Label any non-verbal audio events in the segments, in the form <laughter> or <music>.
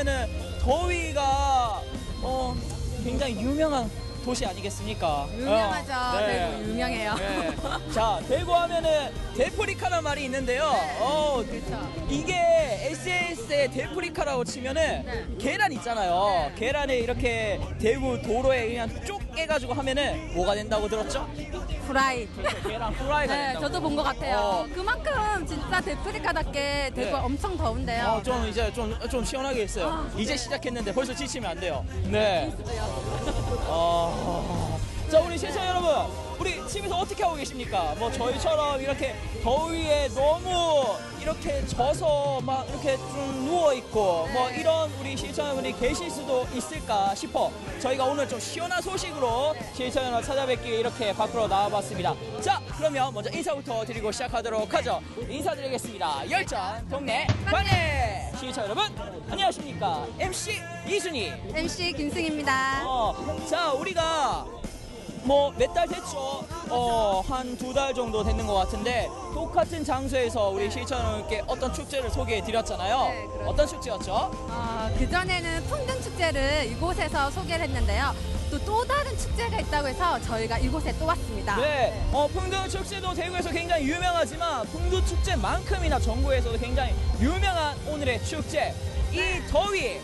하면은 더위가 어 굉장히 유명한 도시 아니겠습니까? 유명하죠. 어, 네. 대구 유명해요. 네. 자, 대구 하면은 데프리카라는 말이 있는데요. 네. 어, 그렇죠. 이게 SNS의 데프리카라고 치면은 네. 계란 있잖아요. 네. 계란을 이렇게 대구 도로에 그냥 쭉 깨가지고 하면은 뭐가 된다고 들었죠? 프라이. 그렇죠. 계란 후라이가 네, 된다고. 저도 본 것 같아요. 어. 그만큼 진짜 데프리카답게 대구가 네. 엄청 더운데요. 어, 좀 이제 좀, 좀 시원하게 했어요. 아, 이제 네. 시작했는데 벌써 지치면 안 돼요. 네. 어, 자, 우리 시청자 여러분, 우리 집에서 어떻게 하고 계십니까? 뭐 저희처럼 이렇게 더위에 너무 이렇게 져서 막 이렇게 좀 누워 있고 뭐 네. 이런 우리 시청자분이 계실 수도 있을까 싶어 저희가 오늘 좀 시원한 소식으로 시청자 여러분 찾아뵙기 이렇게 밖으로 나와봤습니다. 자, 그러면 먼저 인사부터 드리고 시작하도록 하죠. 인사드리겠습니다. 열전 동네 관례 시청자 여러분 안녕하십니까? MC 이순희 MC 김승입니다. 어, 자, 우리가 뭐 몇 달 됐죠? 어, 한 두 달 정도 됐는 것 같은데 똑같은 장소에서 우리 시청자분께 어떤 축제를 소개해 드렸잖아요. 네, 그렇죠. 어떤 축제였죠? 어, 그전에는 풍등 축제를 이곳에서 소개를 했는데요. 또 또 다른 축제가 있다고 해서 저희가 이곳에 또 왔습니다. 네, 어, 풍등 축제도 대구에서 굉장히 유명하지만 풍등 축제만큼이나 전국에서도 굉장히 유명한 오늘의 축제. 이 더위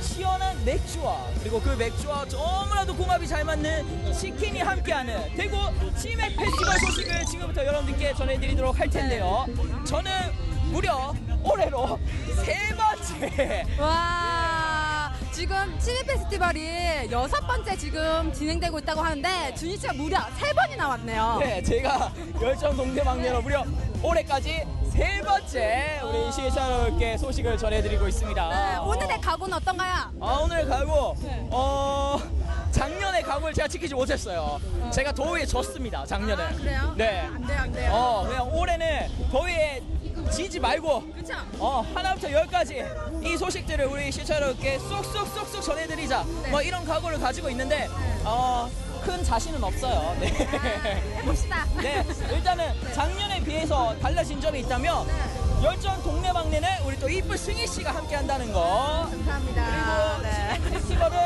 시원한 맥주와 그리고 그 맥주와 너무나도 궁합이 잘 맞는 치킨이 함께하는 대구 치맥 페스티벌 소식을 지금부터 여러분들께 전해드리도록 할 텐데요. 저는 무려 올해로 세 번째 와 지금 치맥 페스티벌이 여섯 번째 지금 진행되고 있다고 하는데 준희 씨가 무려 세 번이 나 왔네요. 네, 제가 열정 동대 막내로 무려 올해까지 세 번째 우리 시청자분께 소식을 전해드리고 있습니다. 네, 오늘의 각오는 어떤가요? 아 오늘 가고 네. 어 작년에 각오를 제가 지키지 못했어요. 제가 더위에 졌습니다. 작년에. 아, 그래요? 네. 안 돼요, 안 돼요. 어 그냥 올해는 더위에 지지 말고 그렇죠. 어 하나부터 열까지 이 소식들을 우리 시청자분께 쏙쏙쏙쏙 전해드리자. 네. 뭐 이런 각오를 가지고 있는데 어 큰 자신은 없어요. 네. 아, 해봅시다. 네, 일단은 작년에 비해서 달라진 점이 있다면 네. 열전 동네방네는 우리 또 이쁜 승희 씨가 함께 한다는 거. 감사합니다. 그리고 네. 페스티벌은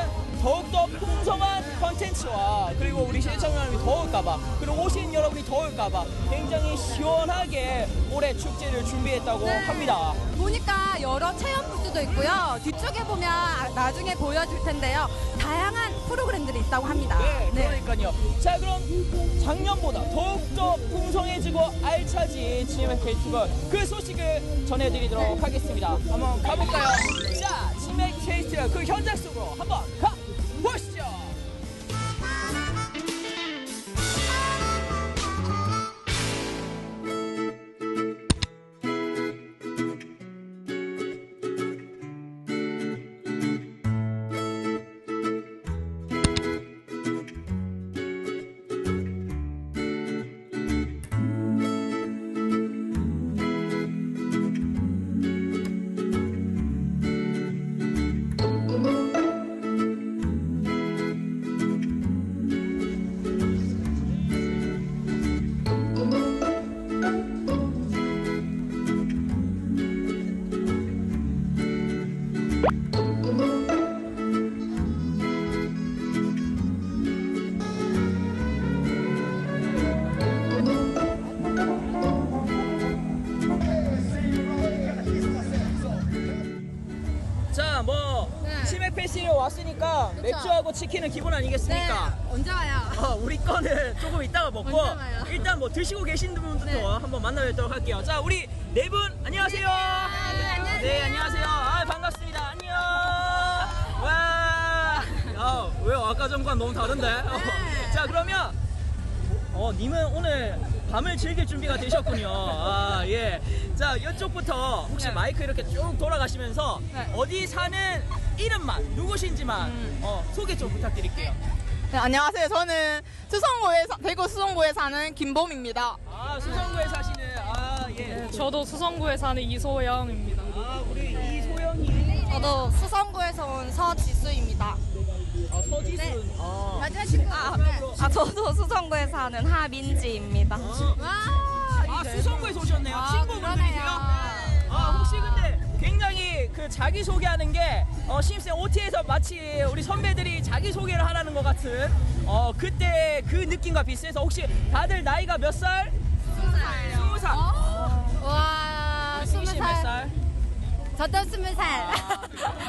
더욱더 풍성한 컨텐츠와 그리고 우리 시청 여러분이 더울까봐 그리고 오신 여러분이 더울까봐 굉장히 시원하게 올해 축제를 준비했다고 네. 합니다. 보니까 여러 체험 부스도 있고요. 뒤쪽에 보면 아- 나중에 보여줄 텐데요. 다양한 프로그램들이 있다고 합니다. 네, 그러니까요. 자, 그럼 작년보다 더욱더 풍성해지고 알차진 치맥 페스티벌 그 소식을 전해드리도록 하겠습니다. 한번 가볼까요? 자, 치맥 페스티벌 그 현장 속으로 한번 가 먹고? 일단 뭐 드시고 계신 분부터 네. 한번 만나뵙도록 할게요. 자, 우리 네 분 안녕하세요. 안녕하세요. 네, 안녕하세요. 아, 반갑습니다. 안녕. 와. 야, 왜요? 아까 전과는 너무 다른데? 어. <laughs> 자, 그러면 어, 님은 오늘 밤을 즐길 준비가 되셨군요. 아, 예. 자, 이쪽부터 혹시 네. 마이크 이렇게 쭉 돌아가시면서 네. 어디 사는 이름만, 누구신지만 음. 어, 소개 좀 부탁드릴게요. 네, 안녕하세요. 저는 수성구에 사- 대구 수성구에 사는 김봄입니다. 아, 수성구에 사시는, 아, 예. 저도 수성구에 사는 이소영입니다. 아, 우리 이소영이. 저도 수성구에서 온 서지수입니다. 아, 서지순. 아. 마지막 친구. 아, 네. 아 저도 수성구에 사는 하민지입니다. 와. 아, 수성구에서 오셨네요. 아, 친구분들이세요? 아, 혹시 근데 굉장히 그그 자기 소개하는 게 어, 신입생 OT에서 마치 우리 선배들이 자기 소개를 하라는 것 같은 어 그때 그 느낌과 비슷해서 혹시 다들 나이가 몇 살? 스무 살. 와, 승희 스무 씨 몇 살. 살? 저도 스무 살.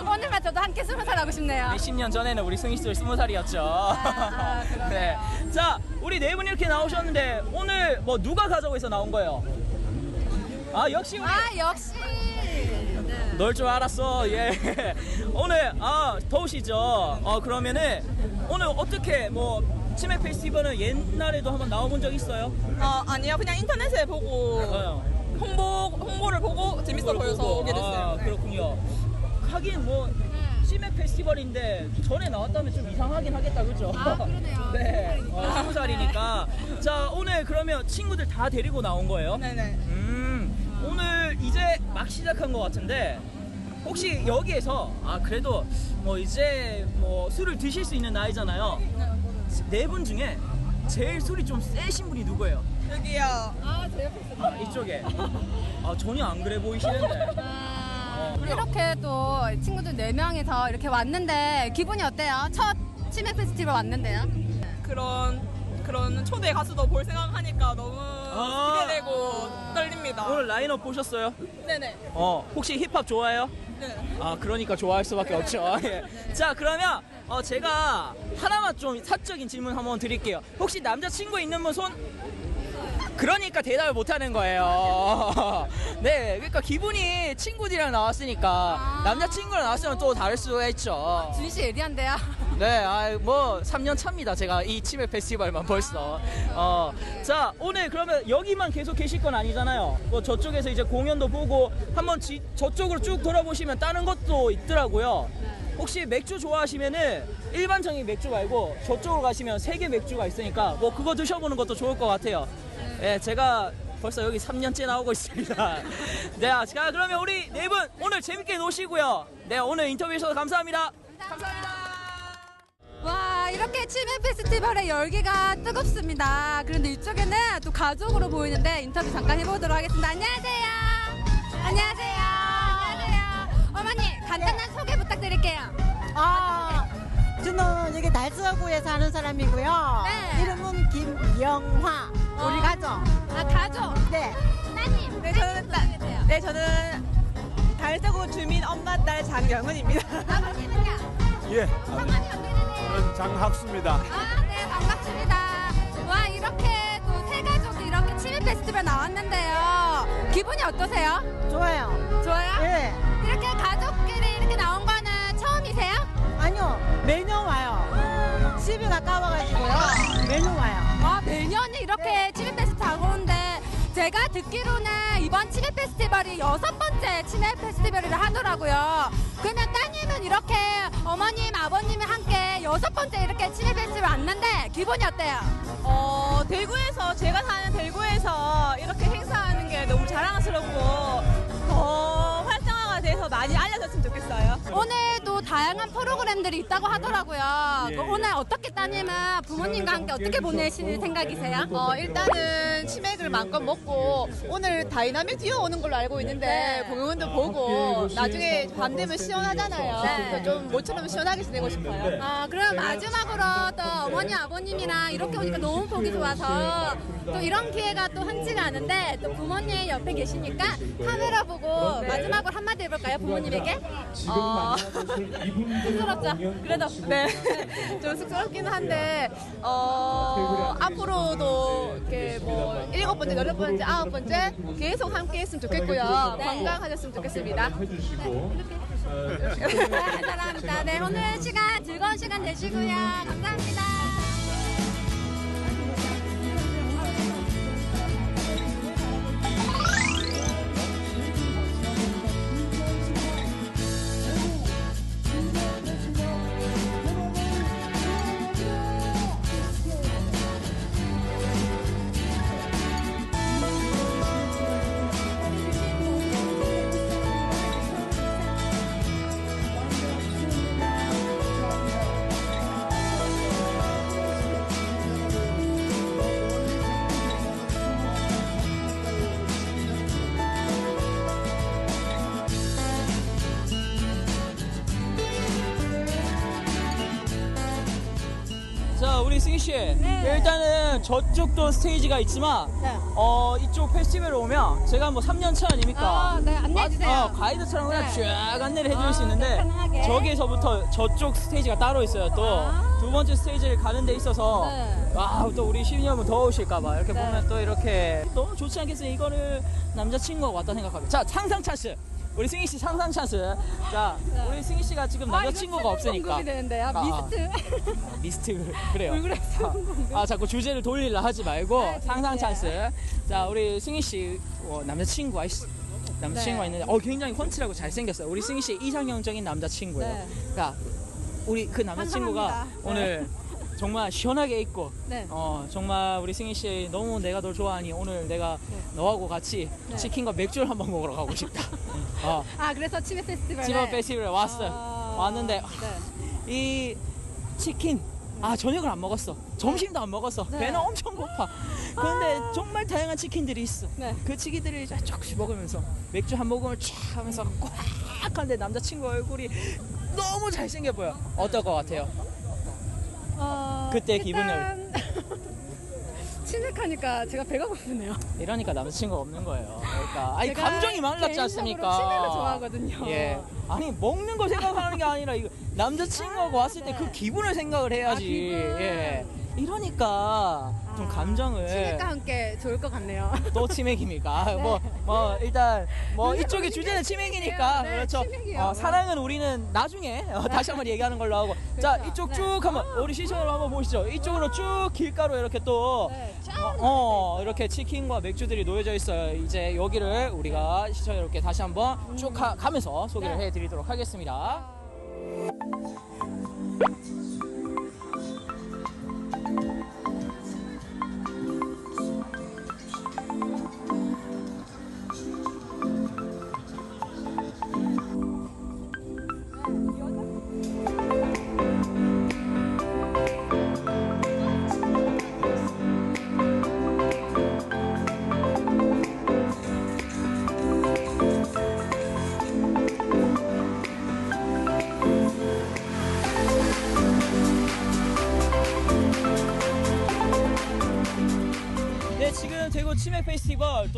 <laughs> 오늘만 저도 함께 스무 살 하고 싶네요. 10년 전에는 우리 승희 씨들 스무 살이었죠. 아, <laughs> 그러네요. 네. 자, 우리 네 분 이렇게 나오셨는데 오늘 뭐 누가 가자고 해서 나온 거예요? 아 역시 우리 아, 역시. 네. 널줄 알았어. 예. <laughs> 오늘 아 더우시죠? 어 그러면은 오늘 어떻게 뭐 치맥 페스티벌은 옛날에도 한번 나와본 적 있어요? 어, 아니요. 그냥 인터넷에 보고 어. 홍보, 홍보를 보고 재밌어 보여서 오게 됐어요. 아, 네. 그렇군요. 하긴 뭐 치맥 페스티벌인데 전에 나왔다면 좀 이상하긴 하겠다, 그죠? 아, 그러네요. <laughs> 네, 어, 스무 살이니까. 자, 오늘 그러면 친구들 다 데리고 나온 거예요? 네네. 음, 이제 막 시작한 것 같은데 혹시 여기에서 아 그래도 뭐 이제 뭐 술을 드실 수 있는 나이잖아요. 네 분 중에 제일 술이 좀 세신 분이 누구예요? 여기요. 아, 제 옆에 있어. 아, 이쪽에. 아 전혀 안 그래 보이시는데. 아, 어, 이렇게 또 친구들 네 명이서 이렇게 왔는데 기분이 어때요? 첫 치맥 페스티벌 왔는데요? 그런, 그런 초대 가수도 볼 생각하니까 너무 아. 기대되고 떨립니다. 오늘 라인업 보셨어요? 네네. 어 혹시 힙합 좋아해요? 네. 아 그러니까 좋아할 수밖에 없죠. <laughs> 예. 자 그러면 어, 제가 하나만 좀 사적인 질문 한번 드릴게요. 혹시 남자친구 있는 분 손? 그러니까 대답을 못하는 거예요. <laughs> 네, 그러니까 기분이 친구들이랑 나왔으니까 남자친구랑 나왔으면 또 다를 수가 있죠. 준희 씨 예리한데요? <laughs> 네, 아, 뭐 3년 차입니다. 제가 이 치맥 페스티벌만 벌써. 어, 자 오늘 그러면 여기만 계속 계실 건 아니잖아요. 뭐 저쪽에서 이제 공연도 보고 한번 지, 저쪽으로 쭉 돌아보시면 다른 것도 있더라고요. 혹시 맥주 좋아하시면은 일반적인 맥주 말고 저쪽으로 가시면 세계 맥주가 있으니까 뭐 그거 드셔보는 것도 좋을 것 같아요. 예, 제가 벌써 여기 3년째 나오고 있습니다. <laughs> 네, 아, 자 그러면 우리 네 분 오늘 재밌게 노시고요. 네, 오늘 인터뷰 해주셔서 감사합니다. 와 이렇게 치맥 페스티벌의 열기가 뜨겁습니다. 그런데 이쪽에는 또 가족으로 보이는데 인터뷰 잠깐 해보도록 하겠습니다. 안녕하세요. 안녕하세요. 안녕하세요. 어머니 간단한 소개 부탁드릴게요. 아, 저는 여기 달서구에 사는 사람이고요. 네. 이름은 김영화. 우리 어. 가족. 아 가족. 네. 따님. 네, 저는 따-. 네, 저는 달서구 주민 엄마 딸 장영은입니다. 아버님은요? 예, 성함이 어떻게 되세요? 저는 장학수입니다. 아, 네, 반갑습니다. 와, 이렇게 또 세 가족이 이렇게 치맥 페스티벌 나왔는데요. 기분이 어떠세요? 좋아요. 좋아요? 예. 이렇게 가족끼리 이렇게 나온 거는 처음이세요? 아니요, 매년 와요. 집이 가까워가지고요. 매년 와요. 와, 매년 이렇게 치맥 페스티벌 하고 오는데 제가 듣기로는 이번 치맥 페스티벌이 여섯 번째 치맥 페스티벌이라 하더라고요. 그러면 따님은 이렇게 어머님, 아버님이 함께 여섯 번째 이렇게 치맥 페스티벌 왔는데 기분이 어때요? 어, 대구에서, 제가 사는 대구에서 이렇게 행사하는 게 너무 자랑스럽고 더 활성화가 돼서 많이 알려졌으면 좋겠어요. 오늘도 다양한 프로그램들이 있다고 하더라고요. 예, 그 예. 오늘 어떻게 따님은 부모님과 함께 어떻게 보내실 생각이세요? 어, 일단은 치맥을 마음껏 먹고 오늘 다이나믹 듀오 오는 걸로 알고 있는데 네. 공연도 보고 나중에 밤 되면 시원하잖아요. 네. 그래서 좀 모처럼 시원하게 지내고 싶어요. 어, 그럼 마지막으로 또 어머니 아버님이랑 이렇게 오니까 너무 보기 좋아서 또 이런 기회가 또 흔치가 않은데 또 부모님 옆에 계시니까 카메라 보고 마지막으로 한마디 해볼까요 부모님에게? 어, 쑥스럽죠? 그래도 네. <laughs> 좀 쑥스럽긴 한데 어, 앞으로도 이렇게 뭐 일곱 번째, 여덟 번째, 아홉 번째 계속 함께 했으면 좋겠고요. 네. 건강하셨으면 좋겠습니다. <laughs> 사랑합니다. 네 오늘 시간 즐거운 시간 되시고요. 감사합니다. 씨. 일단은 저쪽도 스테이지가 있지만 네. 어 이쪽 페스티벌에 오면 제가 뭐 3년 차 아닙니까? 아, 네, 안내해 주세요. 어, 가이드처럼 그냥 네. 쫙 안내를 해줄 수 아, 있는데 편하게. 저기에서부터 저쪽 스테이지가 따로 있어요. 또 아. 두 번째 스테이지를 가는 데 있어서 네. 와또 우리 시니어분 더우실까봐 이렇게 네. 보면 또 이렇게 너무 좋지 않겠어요? 이거를 남자친구가 왔다 생각하면 자 상상 찬스. 우리 승희 씨 상상 찬스. 자, 우리 승희 씨가 지금 남자친구가 없으니까. 되는데요. 아, 아. 미스트. 미스트 그래요. 왜 그랬어? 아 자꾸 주제를 돌리려 하지 말고 네, 상상. 찬스. 자 우리 승희 씨 어, 남자친구가 있 남자친구가 네. 있는데 어 굉장히 훤칠하고 잘생겼어요. 우리 승희 씨 이상형적인 남자친구예요. 네. 그러니까 우리 그 남자친구가 환상합니다. 오늘 정말 시원하게 입고 네. 어 정말 우리 승희 씨 너무 내가 널 좋아하니 오늘 내가 너하고 같이 네. 치킨과 맥주를 한번 먹으러 가고 싶다. <laughs> 어 아, 그래서 치맥 페스티벌. 지방 페스티벌에 왔어요. 아, 왔는데 네. 이 치킨 아 저녁을 안 먹었어 점심도 안 먹었어 네. 배는 엄청 고파 그런데 정말 다양한 치킨들이 있어 네. 그 치킨들을 조금씩 먹으면서 맥주 한 모금을 쫙 하면서 꽉 한데 남자친구 얼굴이 너무 잘생겨 보여 어떨 것 같아요? 어, 그때 일단 치맥하니까 <laughs> 제가 배가 고프네요. 이러니까 남자친구가 없는 거예요 그러니까 아니 제가 감정이 말랐지 개인적으로 않습니까 치맥을 좋아하거든요. 예 아니 먹는 거 생각하는 게 아니라 이거 남자친구가 왔을 때그 네. 기분을 생각을 해야지 아, 기분. 예 이러니까 좀 아, 감정을 치맥과 함께 좋을 것 같네요. 또 치맥입니까? 아, <laughs> 뭐, 뭐, 일단, 뭐, 네, 이쪽이 주제는 치맥이니까. 네, 그렇죠. 어, 사랑은 우리는 나중에 어, 다시 한번 얘기하는 걸로 하고. 자, 그렇죠. 이쪽 네. 쭉 한번, 우리 시선으로 한번 보시죠. 이쪽으로 쭉 길가로 이렇게 또, 네, 어, 어, 이렇게 치킨과 맥주들이 놓여져 있어요. 이제 여기를 우리가 시청 이렇게 다시 한번 쭉 가, 가면서 소개를 네. 해드리도록 하겠습니다.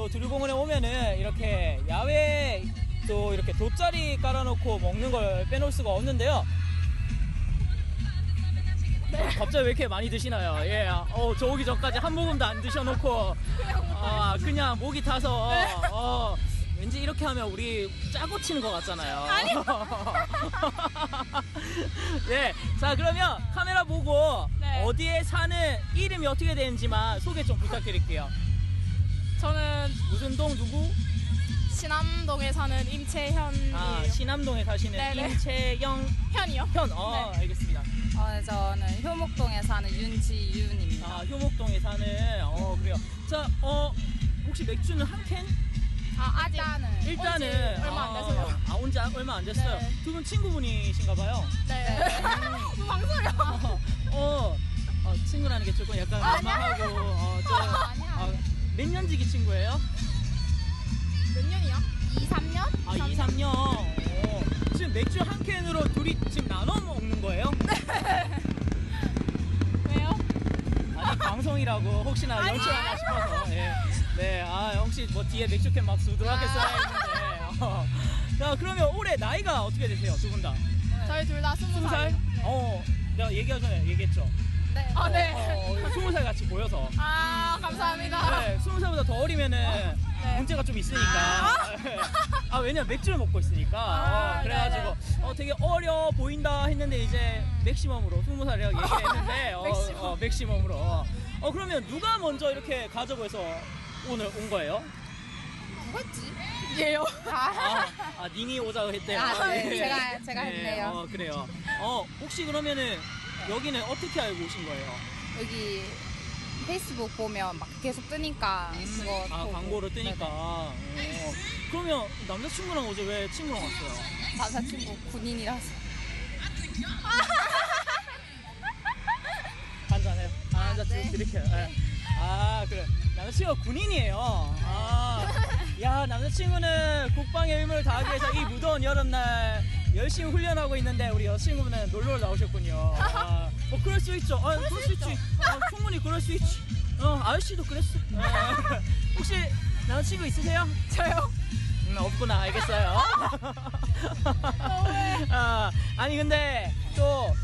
또 두류공원에 오면은 이렇게 야외 또 이렇게 돗자리 깔아놓고 먹는 걸 빼놓을 수가 없는데요. 어, 갑자기 왜 이렇게 많이 드시나요? 예, 어, 저 오기 전까지 한 모금도 안 드셔놓고, 아, 그냥 목이 타서, 어, 왠지 이렇게 하면 우리 짜고 치는 것 같잖아요. 네, <laughs> 자, 그러면 카메라 보고 네. 어디에 사는 이름이 어떻게 되는지만 소개 좀 부탁드릴게요. 저는 무슨 동 누구? 신암동에 사는 임채현이에요. 아, 신암동에 사시는 네네. 임채영 현이요? 현. 어, 알겠습니다. 어, 네, 저는 효목동에 사는 윤지윤입니다. 아, 효목동에 사는, 어, 그래요. 자, 어, 혹시 맥주는 한 캔? 아, 아직 일단은 온지 얼마 안 돼서요. 아, 온지 얼마 안 됐어요. 네. 두분 친구분이신가 봐요. 네. 뭐 <laughs> 방송이요? 어, 어, 친구라는 게 조금 약간 민망하고 어, 좀, <laughs> 아, 몇 년지기 친구예요? 몇 년이요? 2, 3년? 아, 2, 3년. 어, 지금 맥주 한 캔으로 둘이 지금 나눠 먹는 거예요? <laughs> 왜요? 아니, 방송이라고 혹시나 연출하나 싶어서. 예. 네, 아, 혹시 뭐 뒤에 맥주캔 막 수두하게 써야 했는데. 어. 자, 그러면 올해 나이가 어떻게 되세요, 두 분 다? 저희 둘 다 스무 살? 살. 어, 내가 얘기하기 전에 얘기했죠. 네. 아, 네. 어, 어, 스무 살 같이 보여서. 아, 감사합니다. 네, 스무 살보다 더 어리면은 네. 문제가 좀 있으니까. 아, 왜냐면 맥주를 먹고 있으니까. 아, 어, 그래가지고 어, 되게 어려 보인다 했는데 이제 맥시멈으로 스무 살이라고 얘기했는데 어, 맥시멈. 어, 맥시멈으로. 어 그러면 누가 먼저 이렇게 가자고 해서 오늘 온 거예요? 누구였지? 얘요. 아, 아 닝이 오자고 했대요. 아, 네. 예. 제가, 제가 네, 했네요. 어 그래요. 어 혹시 그러면은 여기는 어떻게 알고 오신 거예요? 여기 페이스북 보면 막 계속 뜨니까 그거 아 보고. 광고로 뜨니까. 네네. 어. 그러면 남자친구랑 어제 왜 친구랑 왔어요? 남자친구 군인이라서. <laughs> 한잔해요. 아, 한잔 네. 네. 드릴게요. 예. 아 그래. 남자친구가 군인이에요. 아, 야 남자친구는 국방의 의무를 다하기 위해서 이 무더운 여름날 열심히 훈련하고 있는데 우리 여자친구분은 놀러 나오셨군요. 아, 뭐 그럴 수 있죠. 아, 그럴, 수 있지. 어, 충분히 그럴 수 있지. 어, 아저씨도 그랬어. 어, <laughs> 혹시 남자친구 있으세요? 저요. 음, 없구나. 알겠어요. <laughs> 아, 아니 근데 또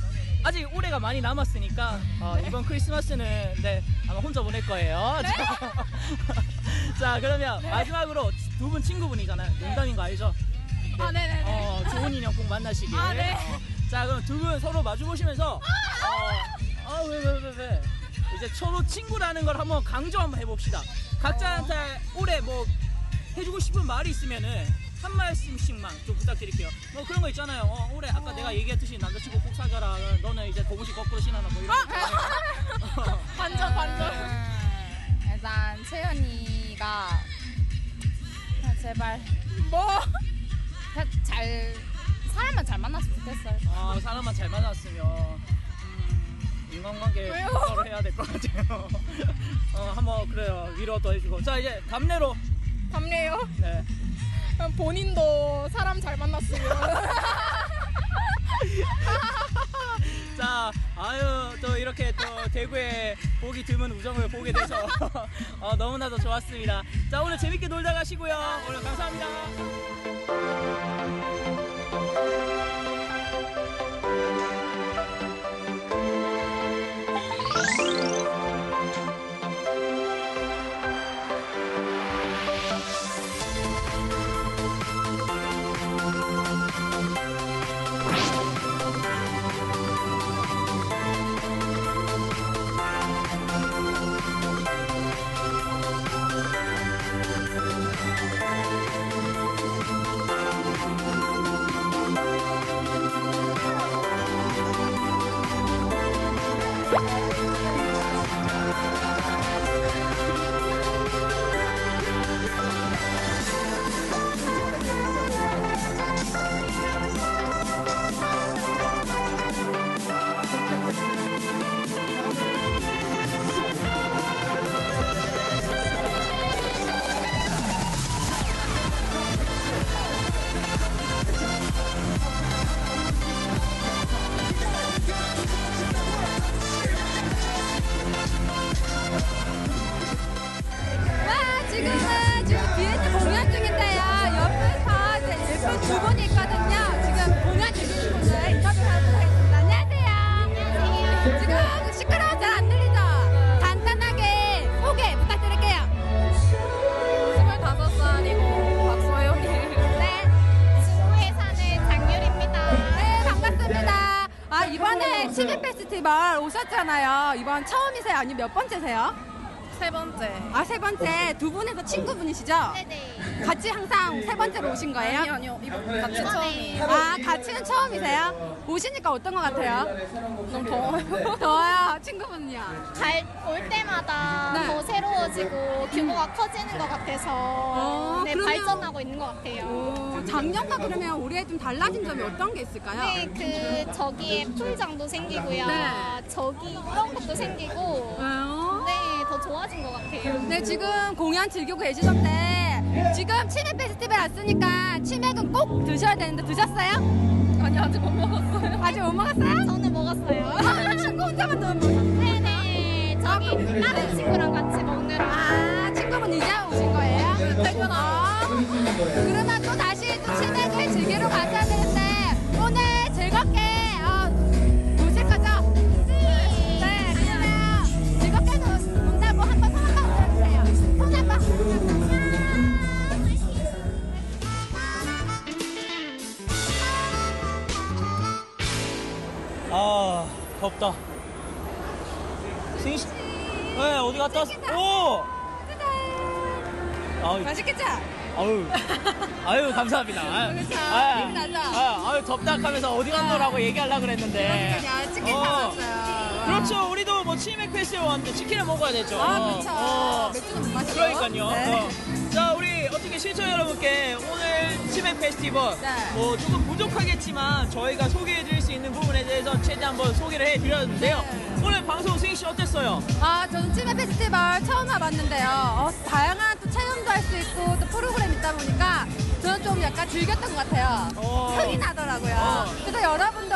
아직 올해가 많이 남았으니까 어, 이번 크리스마스는 네, 아마 혼자 보낼 거예요. <laughs> 자, 그러면 마지막으로 두 분 친구분이잖아요. 농담인 거 알죠? 아, 네네네. 어, 좋은 인연 꼭 만나시길. 아, 네. 어, 자, 그럼 두 분 서로 마주 보시면서 어, 아, 왜, 왜, 왜, 왜? 이제 서로 친구라는 걸 한번 강조 한번 해봅시다. 각자한테 올해 뭐 해주고 싶은 말이 있으면은 한 말씀씩만 좀 부탁드릴게요. 뭐 그런 거 있잖아요. 어, 올해 아까 내가 얘기했듯이 남자친구 꼭 사겨라. 너는 이제 고무신 거꾸로 신어라. 뭐 이런. 거. 어. 반전, 반전. 음, 일단 채연이가 그냥 제발 뭐? 그냥 잘 사람만 잘 만났으면 좋겠어요. 아, 사람만 잘 만났으면 음, 인간관계 바로 해야 될 것 같아요. <laughs> 어, 한번 그래요. 위로도 해주고. 자, 이제 답례로. 답례요? 네. 본인도 사람 잘 만났으면. <laughs> 자, 아유, 또 이렇게 또 대구에 보기 드문 우정을 보게 돼서 <laughs> 어, 너무나도 좋았습니다. 자, 오늘 재밌게 놀다 가시고요. 오늘 감사합니다. 처음이세요? 아니면 몇 번째세요? 세 번째. 아 세 번째 두 분에서 친구분이시죠? 네네. 같이 항상 세 번째로 오신 거예요? 아니요, 아니요. 이번 같이 처음이에요. 아, 같이는 처음이세요? 오시니까 어떤 것 같아요? 너무 더워요. <laughs> 더워요. 친구분은요? 잘올 때마다 네. 더 새로워지고 규모가 커지는 것 같아서 어, 네, 그러면- 발전하고 있는 것 같아요. 오, 작년과 그러면 올해 좀 달라진 점이 어떤 게 있을까요? 네, 그 저기에 풀장도 생기고요. 네. 저기 이런 것도 생기고 어? 네, 더 좋아진 것 같아요. 네, 지금 공연 즐기고 계시던데 지금 치맥 페스티벌 왔으니까 치맥은 꼭 드셔야 되는데 드셨어요? 아니, 아직 못 먹었어요. 아직 못 먹었어요? 저는 먹었어요. 아, 친구 혼자만 더 먹었어요. 네네. 저기 다른 친구랑 같이 먹느라. 아, 덥다. 승희 씨. 네, 어디 갔다 왔어? 오! 아유, 맛있겠죠? 아유, <laughs> 아유, 감사합니다. 아유, 그렇죠. 아유, 나죠? 아유, 덥다 하면서 어디 갔노라고 얘기하려고 그랬는데. 그러니까요. 치킨 어. 사왔어요. 그렇죠. 우리도 뭐 치맥 페스티벌 왔는데 치킨을 먹어야 되죠. 아, 그렇죠. 어. 맥주는 못 마시고. 그러니까요. 네. 어. 자, 우리 우리 시청 여러분께 오늘 치맥 페스티벌 네. 뭐 조금 부족하겠지만 저희가 소개해드릴 수 있는 부분에 대해서 최대한 한번 소개를 해드렸는데요. 네. 오늘 방송 승희 씨 어땠어요? 아, 저는 치맥 페스티벌 처음 와봤는데요. 어, 다양한 또 체험도 할 수 있고 또 프로그램 있다 보니까 저는 좀 약간 즐겼던 것 같아요. 어. 흥이 나더라고요. 어. 그래서 여러분도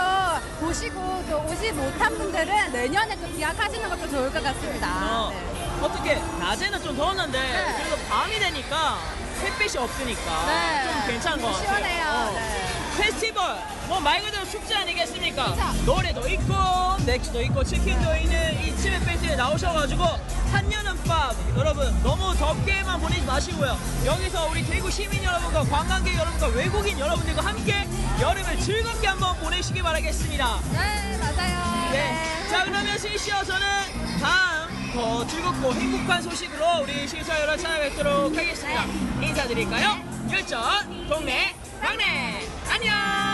보시고 또 오지 못한 분들은 내년에 또 기약하시는 것도 좋을 것 같습니다. 어, 네. 어떻게 낮에는 좀 더웠는데 네. 그래도 밤이 되니까 햇빛이 없으니까 네. 좀 괜찮은 것 같아요. 시원해요. 어. 네. 페스티벌 뭐 말 그대로 축제 아니겠습니까? 그쵸. 노래도 있고 맥주도 있고 치킨도 있는 이 치맥 페스티벌에 나오셔가지고 한여름 밤 여러분 너무 덥게만 보내지 마시고요 여기서 우리 대구 시민 여러분과 관광객 여러분과 외국인 여러분들과 함께 여름을 즐겁게 한번 보내시기 바라겠습니다. 네, 맞아요. 네. 자 그러면 시시어 저는 다음 더 즐겁고 행복한 소식으로 우리 실사회를 찾아뵙도록 하겠습니다. 인사드릴까요? 결정, 동네 막내 안녕!